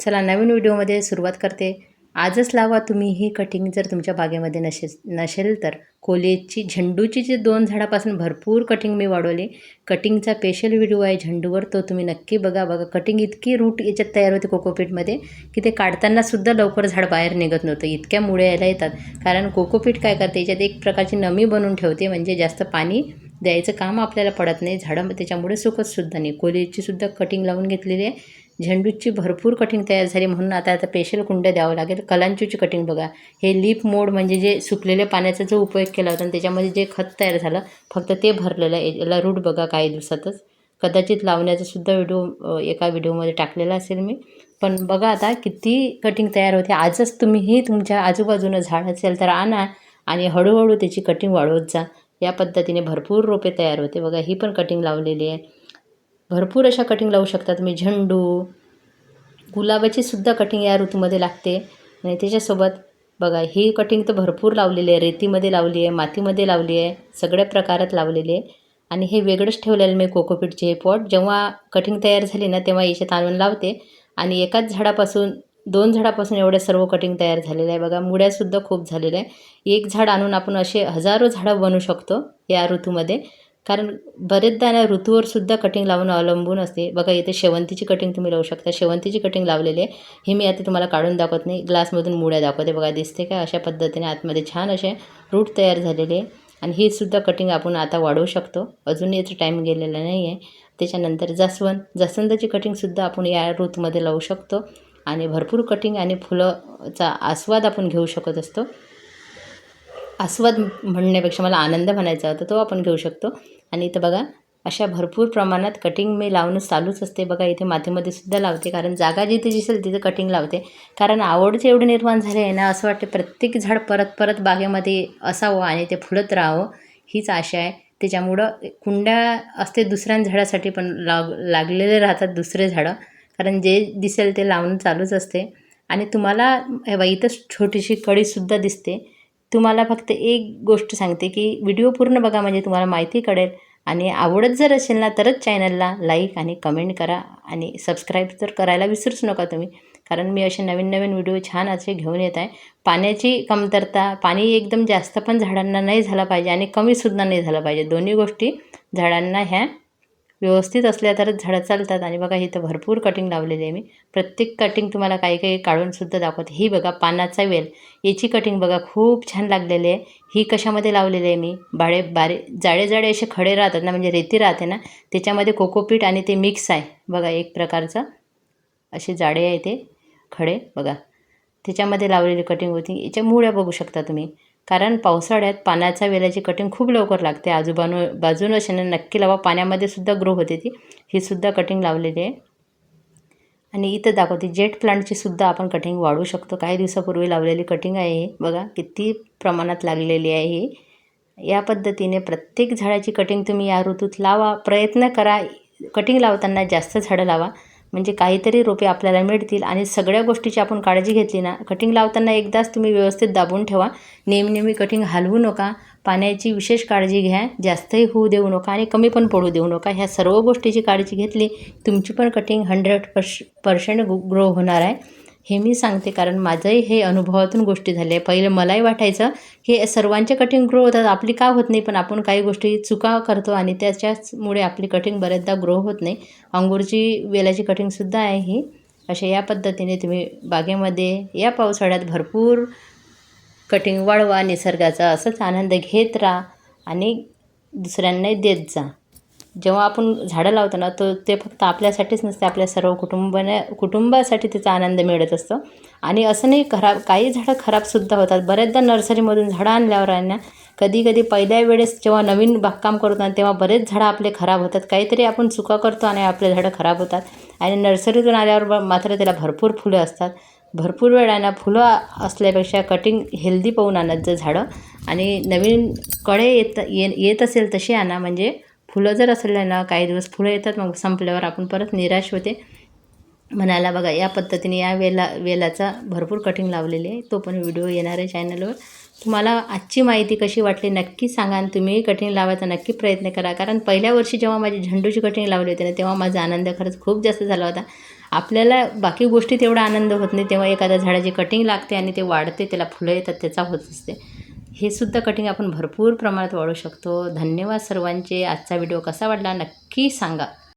चला नवीन व्हिडिओमध्ये सुरुवात करते. आजच लावा तुम्ही ही कटिंग जर तुमच्या बागेमध्ये नशे नसेल तर. कोलेजची झेंडूची जे दोन झाडापासून भरपूर कटिंग मी वाढवली. कटिंगचा स्पेशल व्हिडिओ आहे झेंडूवर तो तुम्ही नक्की बघा. बघा कटिंग इतकी रूट याच्यात तयार होते कोकोपीटमध्ये की ते काढतानासुद्धा लवकर झाड बाहेर निघत नव्हतं. इतक्या मुळे यायला येतात. कारण कोकोपीट काय करते याच्यात एक प्रकारची नमी बनवून ठेवते म्हणजे जास्त पाणी द्यायचं काम आपल्याला पडत नाही. झाडं त्याच्यामुळे सुकतसुद्धा नाही. कोलेजचीसुद्धा कटिंग लावून घेतलेली आहे. झेंडूची भरपूर कटिंग तयार झाली म्हणून आता आता स्पेशल कुंड्या द्यावं लागेल. कलांचूची कटिंग बघा. हे लीप मोड म्हणजे जे सुकलेल्या पाण्याचा जो उपयोग केला होता आणि त्याच्यामध्ये जे खत तयार झालं फक्त ते भरलेलं आहे. याला रूट बघा काही दिवसातच. कदाचित लावण्याचा सुद्धा व्हिडिओ एका व्हिडिओमध्ये टाकलेला असेल मी. पण बघा आता किती कटिंग तयार होते. आजच तुम्हीही तुमच्या आजूबाजूनं झाड असेल तर आणा आणि हळूहळू त्याची कटिंग वाढवत जा. या पद्धतीने भरपूर रोपे तयार होते. बघा ही पण कटिंग लावलेली आहे. भरपूर अशा कटिंग लावू शकता तुम्ही झेंडू गुलाबाची सुद्धा कटिंग या ऋतूमध्ये लागते. आणि त्याच्यासोबत बघा ही कटिंग तर भरपूर लावलेली आहे. रेतीमध्ये लावली आहे मातीमध्ये लावली आहे सगळ्या प्रकारात लावलेली आहे. आणि हे वेगळंच ठेवलेलं मी कोकोपीटचे हे पॉट जेव्हा कटिंग तयार झाली ना तेव्हा याच्यात आणून लावते. आणि एकाच झाडापासून दोन झाडापासून एवढ्या सर्व कटिंग तयार झालेलं आहे. बघा मुळ्यासुद्धा खूप झालेल्या आहे. एक झाड आणून आपण असे हजारो झाडं बनवू शकतो या ऋतूमध्ये. कारण बरेचदा ना ऋतूवर सुद्धा कटिंग लावून अवलंबून असते. बघा इथे शेवंतीची कटिंग तुम्ही लावू शकता. शेवंतीची कटिंग लावलेली आहे. ही मी आता तुम्हाला काढून दाखवत नाही. ग्लासमधून मुळ्या दाखवते. बघा दिसते का? अशा पद्धतीने आतमध्ये छान असे रूट तयार झालेले आहे. आणि ही सुद्धा कटिंग आपण आता वाढवू शकतो. अजूनही याचा टाईम गेलेला नाही आहे. त्याच्यानंतर जास्वंद. जास्वंदाची कटिंगसुद्धा आपण या ऋतूमध्ये लावू शकतो. आणि भरपूर कटिंग आणि फुलंचा आस्वाद आपण घेऊ शकत असतो. आस्वाद म्हणण्यापेक्षा मला आनंद म्हणायचा होता तो आपण घेऊ शकतो. आणि इथं बघा अशा भरपूर प्रमाणात कटिंग मी लावणं चालूच असते. बघा इथे मातीमध्ये सुद्धा लावते कारण जागा जिथे दिसेल तिथे कटिंग लावते. कारण आवडचे एवढं निर्माण झाले आहे ना असं वाटते प्रत्येक झाड परत परत बागेमध्ये असावं आणि ते फुलत राहावं हीच आशा आहे. त्याच्यामुळं कुंड्या असते दुसऱ्या झाडासाठी पण लाग लागलेले राहतात दुसरे झाडं. कारण जे दिसेल ते लावणं चालूच असते. आणि तुम्हाला हे बा इथंच छोटीशी कळीसुद्धा दिसते. तुम्हाला फक्त एक गोष्ट सांगते की व्हिडिओ पूर्ण बघा म्हणजे तुम्हाला माहिती कळेल. आणि आवडत जर असेल ना तरच चॅनलला लाईक आणि कमेंट करा. आणि सबस्क्राईब तर करायला विसरूच नका तुम्ही. कारण मी असे नवीन नवीन व्हिडिओ छान असे घेऊन येत आहे. पाण्याची कमतरता पाणी एकदम जास्त पण झाडांना नाही झालं पाहिजे आणि कमीसुद्धा नाही झालं पाहिजे. दोन्ही गोष्टी झाडांना ह्या व्यवस्थित असल्या तरच झाडं चालतात. आणि बघा इथं भरपूर कटिंग लावलेली आहे मी. प्रत्येक कटिंग तुम्हाला काही काही काढूनसुद्धा दाखवते. ही बघा पानाचा वेल. याची कटिंग बघा खूप छान लागलेली आहे. ही कशामध्ये लावलेली आहे मी? बाळे बारे जाडे जाडे असे खडे राहतात ना म्हणजे रेती राहते ना त्याच्यामध्ये कोकोपीट आणि ते मिक्स आहे. बघा एक प्रकारचं. असे जाडे आहे ते खडे बघा. त्याच्यामध्ये लावलेली कटिंग होती. याच्या मुळ्या बघू शकता तुम्ही. कारण पावसाळ्यात पाण्याच्या वेलाची कटिंग खूप लवकर लागते. आजूबाजू बाजून अशाने नक्की लावा. पाण्यामध्ये सुद्धा ग्रो होते ती. ही सुद्धा कटिंग लावलेली आहे. आणि इथं दाखवते जेट प्लांटची सुद्धा आपण कटिंग वाढवू शकतो. काही दिवसापूर्वी लावलेली कटिंग आहे ही. बघा किती प्रमाणात लागलेली आहे ही. या पद्धतीने प्रत्येक झाडाची कटिंग तुम्ही या ऋतूत लावा. प्रयत्न करा. कटिंग लावताना जास्त झाडं लावा. म्हणजे काहीतरी रोपे आपल्याला मिळतील आणि सगळ्या गोष्टीची आपण काळजी घेतली ना कटिंग लावताना एकदाच तुम्ही व्यवस्थित दाबून ठेवा. नेहमी नेहमी कटिंग हलवू नका. पाण्याची विशेष काळजी घ्या. जास्तही होऊ देऊ नका आणि कमी पण पडू देऊ नका. ह्या सर्व गोष्टीची काळजी घेतली तुमची पण cutting hundred per percent grow होणार आहे. हे मी सांगते कारण माझंही हे अनुभवातून गोष्टी झाल्या आहे. पहिलं मलाही वाटायचं की सर्वांचे कटिंग ग्रो होतात. आपली का होत नाही? पण आपण काही गोष्टी चुका करतो आणि त्याच्याचमुळे आपली कटिंग बऱ्याचदा ग्रो होत नाही. अंगूरची वेलाची कटिंगसुद्धा आहे ही. अशा या पद्धतीने तुम्ही बागेमध्ये या पावसाळ्यात भरपूर कटिंग वाढवा निसर्गाचा असंच आनंद घेत राहा आणि दुसऱ्यांनाही देत जा. जेव्हा आपण झाडं लावतो ना तर ते फक्त आपल्यासाठीच नसते आपल्या सर्व कुटुंबाने कुटुंबासाठी त्याचा आनंद मिळत असतो. आणि असं नाही खराब काही झाडं खराबसुद्धा होतात. बऱ्याचदा नर्सरीमधून झाडं आणल्यावर आहे ना कधी कधी पहिल्या वेळेस जेव्हा नवीन बागकाम करतो तेव्हा बरेच झाडं आपले खराब होतात. काहीतरी आपण चुका करतो आणि आपले झाडं खराब होतात. आणि नर्सरीतून आल्यावर मात्र त्याला भरपूर फुलं असतात. भरपूर वेळानं फुलं असल्यापेक्षा कटिंग हेल्दी पाहून आणत जर झाडं. आणि नवीन कळे येत ये येत असेल तशी आणा. म्हणजे फुलं जर असले ना काही दिवस फुलं येतात मग संपल्यावर आपण परत निराश होते. म्हणायला बघा या पद्धतीने या वेला वेलाचा भरपूर कटिंग लावलेली आहे. तो पण व्हिडिओ येणार आहे चॅनलवर तुम्हाला आजची माहिती कशी वाटली नक्की सांगा आणि तुम्ही कटिंग लावायचा नक्की प्रयत्न करा. कारण पहिल्या वर्षी जेव्हा माझी झेंडूची कटिंग लावली होती ना तेव्हा माझा आनंद खरंच खूप जास्त झाला होता. आपल्याला बाकी गोष्टी तेवढा आनंद होत नाही तेव्हा एखाद्या झाडाची कटिंग लागते आणि ते वाढते त्याला फुलं येतात त्याचा होत असते. हे सुद्धा कटिंग आपण भरपूर प्रमाणात वाढू शकतो. धन्यवाद सर्वांचे. आजचा व्हिडिओ कसा वाटला नक्की सांगा.